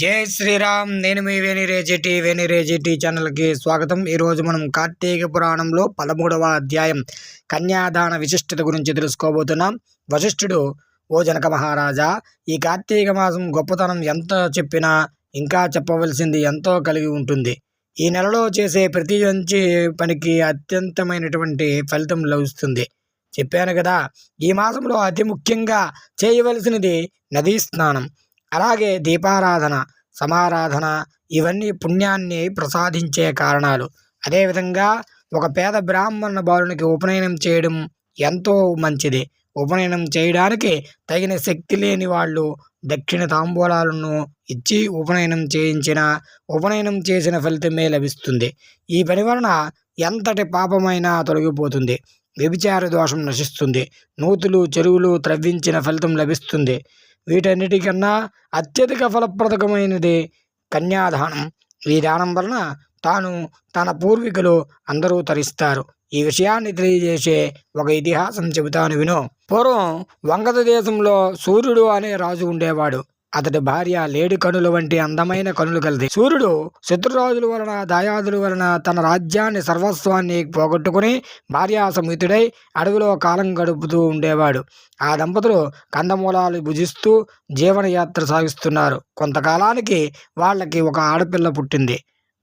జై శ్రీరామ్ నేను మీ వెనిరేజిటి వెనిరేజిటి ఛానల్కి స్వాగతం. ఈరోజు మనం కార్తీక పురాణంలో పదమూడవ అధ్యాయం కన్యాదాన విశిష్టత గురించి తెలుసుకోబోతున్నాం. వశిష్ఠుడు ఓ జనక మహారాజా ఈ కార్తీక మాసం గొప్పతనం ఎంత చెప్పినా ఇంకా చెప్పవలసింది ఎంతో కలిగి ఉంటుంది. ఈ నెలలో చేసే ప్రతి మంచి పనికి అత్యంతమైనటువంటి ఫలితం లభిస్తుంది. చెప్పాను కదా ఈ మాసంలో అతి ముఖ్యంగా చేయవలసినది నదీ స్నానం. అలాగే దీపారాధన సమారాధన ఇవన్నీ పుణ్యాన్ని ప్రసాదించే కారణాలు. అదేవిధంగా ఒక పేద బ్రాహ్మణ బాలునికి ఉపనయనం చేయడం ఎంతో మంచిది. ఉపనయనం చేయడానికి తగిన శక్తి లేని వాళ్ళు దక్షిణ తాంబూలాలను ఇచ్చి ఉపనయనం చేయించిన ఉపనయనం చేసిన ఫలితమే లభిస్తుంది. ఈ పని వలన ఎంతటి పాపమైనా తొలగిపోతుంది. వ్యభిచార దోషం నశిస్తుంది. నూతులు చెరువులు త్రవ్వించిన ఫలితం లభిస్తుంది. వీటన్నిటికన్నా అత్యధిక ఫలప్రదకమైనది కన్యాదానం. ఈ దానం వలన తాను తన పూర్వీకులు అందరూ తరిస్తారు. ఈ విషయాన్ని తెలియజేసే ఒక ఇతిహాసం చెబుతాను విను. పూర్వం వంగత దేశంలో సూర్యుడు అనే రాజు ఉండేవాడు. అతడి భార్య లేడి కనుల వంటి అందమైన కనులు కలది. సూర్యుడు శత్రురాజుల వలన దాయాదుల వలన తన రాజ్యాన్ని సర్వస్వాన్ని పోగొట్టుకుని భార్యా సమేతుడై అడవిలో కాలం గడుపుతూ ఉండేవాడు. ఆ దంపతులు కందమూలాలు భుజిస్తూ జీవనయాత్ర సాగిస్తున్నారు. కొంతకాలానికి వాళ్ళకి ఒక ఆడపిల్ల పుట్టింది.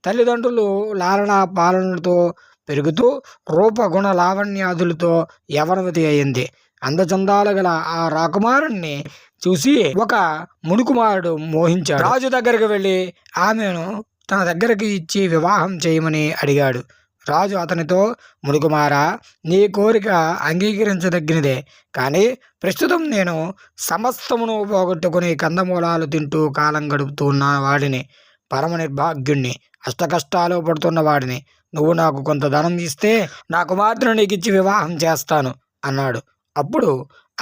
తల్లిదండ్రులు లాలన పాలనతో పెరుగుతూ రూపగుణ లావణ్యాదులతో యవనవతి అయింది. అందచందాలు గల ఆ రాకుమారుణ్ణి చూసి ఒక మునుకుమారుడు మోహించాడు. రాజు దగ్గరికి వెళ్ళి ఆమెను తన దగ్గరికి ఇచ్చి వివాహం చేయమని అడిగాడు. రాజు అతనితో మునుకుమారా నీ కోరిక అంగీకరించదగినదే. కానీ ప్రస్తుతం నేను సమస్తమును పోగొట్టుకుని కందమూలాలు తింటూ కాలం గడుపుతున్న వాడిని. పరమ నిర్భాగ్యుణ్ణి అష్టకష్టాలు పడుతున్న వాడిని. నువ్వు నాకు కొంత ధనం ఇస్తే నా కుమార్తెను నీకు ఇచ్చి వివాహం చేస్తాను అన్నాడు. అప్పుడు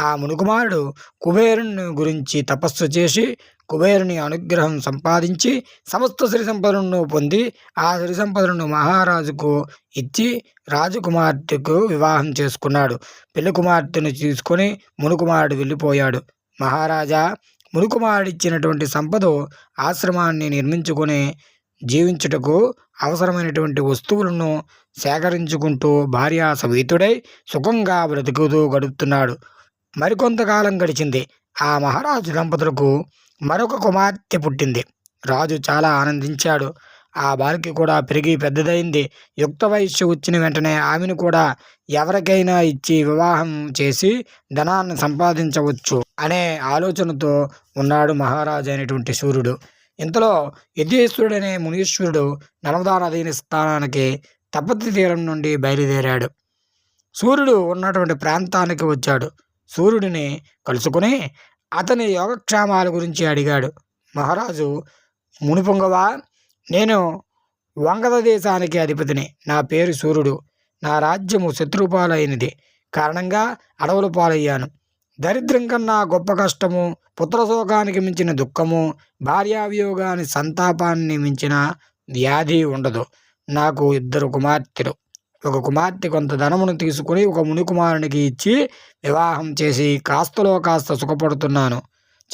ఆ మునుకుమారుడు కుబేరుని గురించి తపస్సు చేసి కుబేరుని అనుగ్రహం సంపాదించి సమస్త సిరి సంపదలను పొంది ఆ సిరి సంపదలను మహారాజుకు ఇచ్చి రాజకుమార్తెకు వివాహం చేసుకున్నాడు. పెళ్ళి కుమార్తెను తీసుకొని మునుకుమారుడు వెళ్ళిపోయాడు. మహారాజా మునుకుమారుడు ఇచ్చినటువంటి సంపద ఆశ్రమాన్ని నిర్మించుకొని జీవించుటకు అవసరమైనటువంటి వస్తువులను సేకరించుకుంటూ భార్యా సమేతుడై సుఖంగా బ్రతుకుతూ గడుపుతున్నాడు. మరికొంతకాలం గడిచింది. ఆ మహారాజు దంపతులకు మరొక కుమార్తె పుట్టింది. రాజు చాలా ఆనందించాడు. ఆ బాలిక కూడా పెరిగి పెద్దదైంది. యుక్త వయస్సు వచ్చిన వెంటనే ఆమెను కూడా ఎవరికైనా ఇచ్చి వివాహం చేసి ధనాన్ని సంపాదించవచ్చు అనే ఆలోచనతో ఉన్నాడు మహారాజు అయినటువంటి సూర్యుడు. ఇంతలో యతీశ్వరుడనే మునీశ్వరుడు నర్మదా నదీని స్థానానికి తపతి తీరం నుండి బయలుదేరాడు. సూర్యుడు ఉన్నటువంటి ప్రాంతానికి వచ్చాడు. సూర్యుడిని కలుసుకుని అతని యోగక్షేమాల గురించి అడిగాడు. మహారాజు మునిపొంగవా? నేను వంగద దేశానికి అధిపతిని. నా పేరు సూర్యుడు. నా రాజ్యము శత్రుపాలైనది కారణంగా అడవుల పాలయ్యాను. దరిద్రం కన్నా గొప్ప కష్టము పుత్రశోకానికి మించిన దుఃఖము భార్యావియోగాని సంతాపాన్ని మించిన వ్యాధి ఉండదు. నాకు ఇద్దరు కుమార్తెలు. ఒక కుమార్తె కొంత ధనమును తీసుకుని ఒక మునికుమారునికి ఇచ్చి వివాహం చేసి కాస్తలో కాస్త సుఖపడుతున్నాను.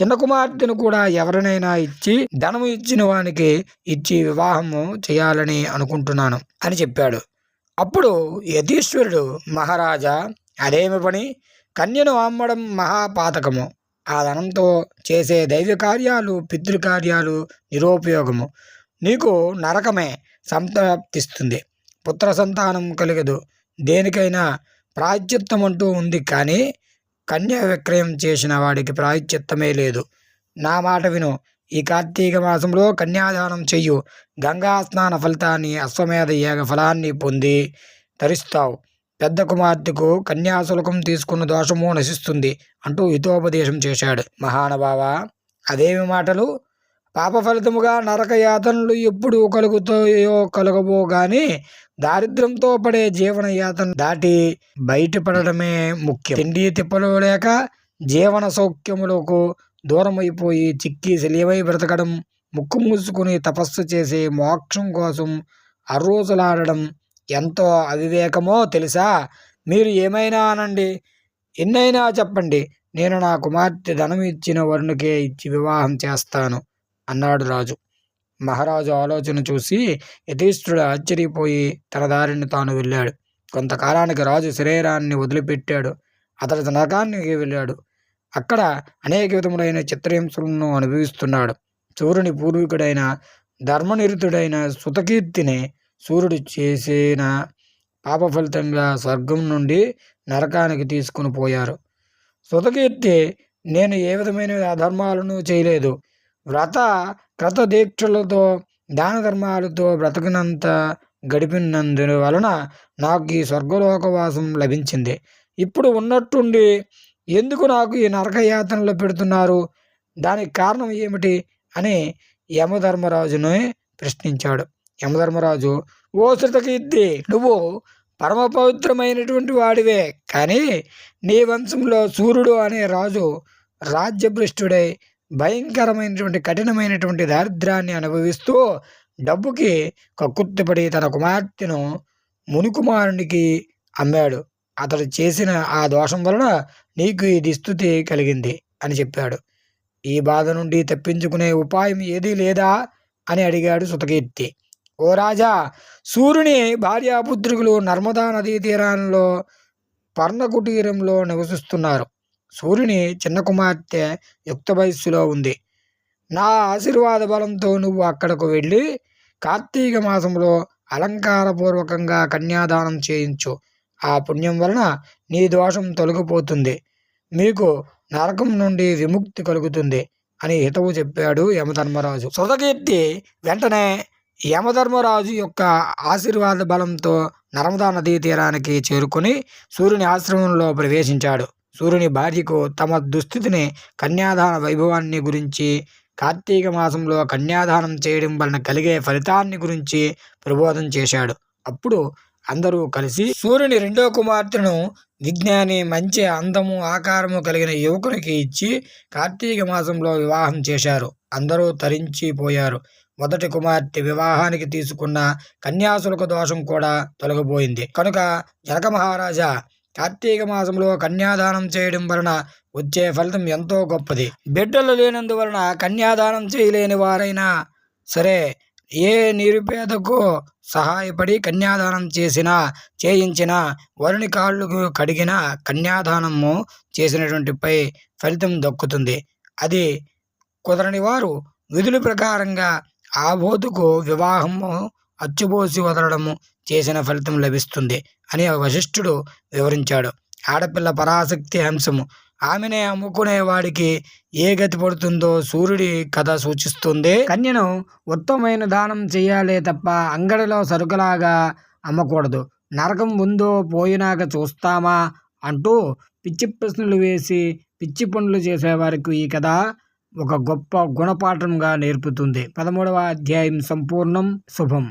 చిన్న కుమార్తెను కూడా ఎవరినైనా ఇచ్చి ధనము ఇచ్చిన వానికి ఇచ్చి వివాహము చేయాలని అనుకుంటున్నాను అని చెప్పాడు. అప్పుడు యతీశ్వరుడు మహారాజా అదేమి పని? కన్యను అమ్మడం మహాపాతకము. ఆ ధనంతో చేసే దైవ కార్యాలు పితృకార్యాలు నిరుపయోగము. నీకు నరకమే సంతప్తిస్తుంది పుత్ర సంతానం కలగదు. దేనికైనా ప్రాయశ్చిత్తం అంటూ ఉంది కానీ కన్య విక్రయం చేసిన వాడికి ప్రాయశ్చిత్తమే లేదు. నా మాట విను. ఈ కార్తీక మాసంలో కన్యాదానం చెయ్యు. గంగా స్నాన ఫలితాన్ని అశ్వమేధ యాగ ఫలాన్ని పొంది ధరిస్తావు పెద్ద కుమార్తెకు కన్యాశులకం తీసుకున్న దోషము నశిస్తుంది అంటూ హితోపదేశం చేశాడు. మహానుభావ అదేమి మాటలు? పాపఫలితముగా నరకయాతనలు నరక యాతనలు ఎప్పుడు కలుగుతాయో కలగబో గాని దారిద్ర్యంతో పడే జీవన యాతన దాటి బయటపడడమే ముఖ్యం. తిండి తిప్పలు లేక జీవన సౌఖ్యములకు దూరమైపోయి చిక్కి సెలివై బ్రతకడం ముక్కు మూసుకుని తపస్సు చేసి మోక్షం కోసం అర్రోజులాడడం ఎంతో అవివేకమో తెలుసా? మీరు ఏమైనా అనండి? ఎన్నైనా చెప్పండి. నేను నా కుమార్తె ధనం ఇచ్చిన వరుణుకే ఇచ్చి వివాహం చేస్తాను అన్నాడు రాజు. మహారాజు ఆలోచన చూసి యతీష్ఠుడు ఆశ్చర్యపోయి తన దారిని తాను వెళ్ళాడు. కొంతకాలానికి రాజు శరీరాన్ని వదిలిపెట్టాడు. అతడు నరకానికి వెళ్ళాడు. అక్కడ అనేక విధములైన చిత్రహింసలను అనుభవిస్తున్నాడు. సూర్యుని పూర్వీకుడైన ధర్మనిరుతుడైన సుతకీర్తిని సూర్యుడు చేసిన పాప ఫలితంగా స్వర్గం నుండి నరకానికి తీసుకుని పోయారు. సుతకీర్తి నేను ఏ విధమైన అధర్మాలను చేయలేదు. వ్రత క్రత దీక్షలతో దాన ధర్మాలతో బ్రతకినంత గడిపినందు వలన నాకు ఈ స్వర్గలోకవాసం లభించింది. ఇప్పుడు ఉన్నట్టుండి ఎందుకు నాకు ఈ నరకయాతనలో పెడుతున్నారు? దానికి కారణం ఏమిటి? అని యమధర్మరాజుని ప్రశ్నించాడు. యమధర్మరాజు ఓ శృతకీర్తి నువ్వు పరమ పవిత్రమైనటువంటి వాడివే కానీ నీ వంశంలో సూర్యుడు అనే రాజు రాజ్యభ్రష్టుడై భయంకరమైనటువంటి కఠినమైనటువంటి దారిద్ర్యాన్ని అనుభవిస్తూ డబ్బుకి కక్కుర్తిపడి తన కుమార్తెను మునికుమారునికి అమ్మాడు. అతడు చేసిన ఆ దోషం వలన నీకు ఈ దుస్థితి కలిగింది అని చెప్పాడు. ఈ బాధ నుండి తప్పించుకునే ఉపాయం ఏదీ లేదా? అని అడిగాడు సుతకీర్తి ఓ రాజా సూర్యుని భార్యాపుత్రికులు నర్మదా నదీ తీరంలో పర్ణకుటీరంలో నివసిస్తున్నారు. సూర్యుని చిన్న కుమార్తె యుక్త వయస్సులో ఉంది. నా ఆశీర్వాద బలంతో నువ్వు అక్కడకు వెళ్ళి కార్తీక మాసంలో అలంకారపూర్వకంగా కన్యాదానం చేయించు. ఆ పుణ్యం వలన నీ దోషం తొలగిపోతుంది. మీకు నరకం నుండి విముక్తి కలుగుతుంది అని హితవు చెప్పాడు యమధర్మరాజు. సుధకీర్తి వెంటనే యమధర్మరాజు యొక్క ఆశీర్వాద బలంతో నర్మదా నదీ తీరానికి చేరుకుని సూర్యుని ఆశ్రమంలో ప్రవేశించాడు. సూర్యుని భార్యకు తమ దుస్థితిని కన్యాదాన వైభవాన్ని గురించి కార్తీక మాసంలో కన్యాదానం చేయడం వలన కలిగే ఫలితాన్ని గురించి ప్రబోధం చేశాడు. అప్పుడు అందరూ కలిసి సూర్యుని రెండో కుమార్తెను విజ్ఞాని మంచి అందము ఆకారము కలిగిన యువకునికి ఇచ్చి కార్తీక మాసంలో వివాహం చేశారు. అందరూ తరించిపోయారు. మొదటి కుమార్తె వివాహానికి తీసుకున్న కన్యాశుల్క దోషం కూడా తొలగిపోయింది. కనుక జనక మహారాజా కార్తీక మాసంలో కన్యాదానం చేయడం వలన వచ్చే ఫలితం ఎంతో గొప్పది. బిడ్డలు లేనందువలన కన్యాదానం చేయలేని వారైనా సరే ఏ నిరుపేదకు సహాయపడి కన్యాదానం చేసిన చేయించిన వరుని కాళ్ళకు కడిగిన కన్యాదానము చేసినటువంటిపై ఫలితం దక్కుతుంది. అది కుదరని వారు విధుల ప్రకారంగా ఆ వివాహము అచ్చుబోసి వదలడము చేసిన ఫలితం లభిస్తుంది అని వశిష్ఠుడు వివరించాడు. ఆడపిల్ల పరాశక్తి అంశము. ఆమెనే అమ్ముకునే వాడికి ఏ గతి పడుతుందో సూర్యుడి కథ సూచిస్తుంది. కన్యను ఉత్తమమైన దానం చేయాలే తప్ప అంగడిలో సరుకులాగా అమ్మకూడదు. నరకం ఉందో పోయినాక చూస్తామా అంటూ పిచ్చి ప్రశ్నలు వేసి పిచ్చి పనులు చేసేవారికి ఈ కథ ఒక గొప్ప గుణపాఠంగా నేర్పుతుంది. పదమూడవ అధ్యాయం సంపూర్ణం శుభం.